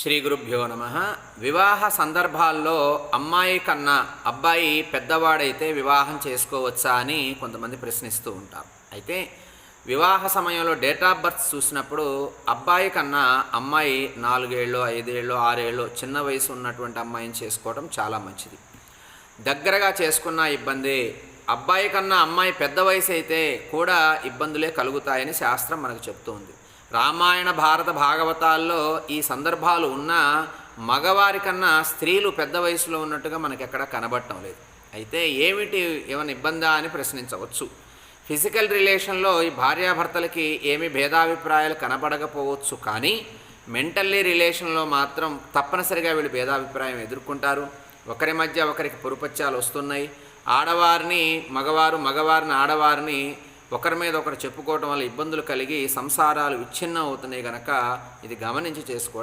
శ్రీ గురుభ్యో నమ. వివాహ సందర్భాల్లో అమ్మాయి కన్నా అబ్బాయి పెద్దవాడైతే వివాహం చేసుకోవచ్చా అని కొంతమంది ప్రశ్నిస్తూ ఉంటారు. అయితే వివాహ సమయంలో డేట్ ఆఫ్ బర్త్ చూసినప్పుడు అబ్బాయి కన్నా అమ్మాయి నాలుగేళ్ళు ఐదేళ్ళు ఆరేళ్ళు చిన్న వయసు ఉన్నటువంటి అమ్మాయిని చేసుకోవడం చాలా మంచిది. దగ్గరగా చేసుకున్న ఇబ్బంది. అబ్బాయి కన్నా అమ్మాయి పెద్ద వయసు అయితే కూడా ఇబ్బందులే కలుగుతాయని శాస్త్రం మనకు చెప్తూ ఉంది. రామాయణ భారత భాగవతాల్లో ఈ సందర్భాలు ఉన్నా మగవారి కన్నా స్త్రీలు పెద్ద వయసులో ఉన్నట్టుగా మనకెక్కడ ఎక్కడ కనబడటం లేదు. అయితే ఏమిటి ఏమైనా ఇబ్బందా అని ప్రశ్నించవచ్చు. ఫిజికల్ రిలేషన్లో ఈ భార్యాభర్తలకి ఏమి భేదాభిప్రాయాలు కనబడకపోవచ్చు కానీ మెంటల్లీ రిలేషన్లో మాత్రం తప్పనిసరిగా వీళ్ళు భేదాభిప్రాయం ఎదుర్కొంటారు. ఒకరి మధ్య ఒకరికి పొరుపత్యాలు వస్తున్నాయి. ఆడవారిని మగవారు మగవారిని ఆడవారిని ఒకరి మీద ఒకరు చెప్పుకోవటం వల్ల ఇబ్బందులు కలిగి సంసారాలు విచ్ఛిన్నం అవుతున్నాయి గనక ఇది గమనించి చేసుకోవటం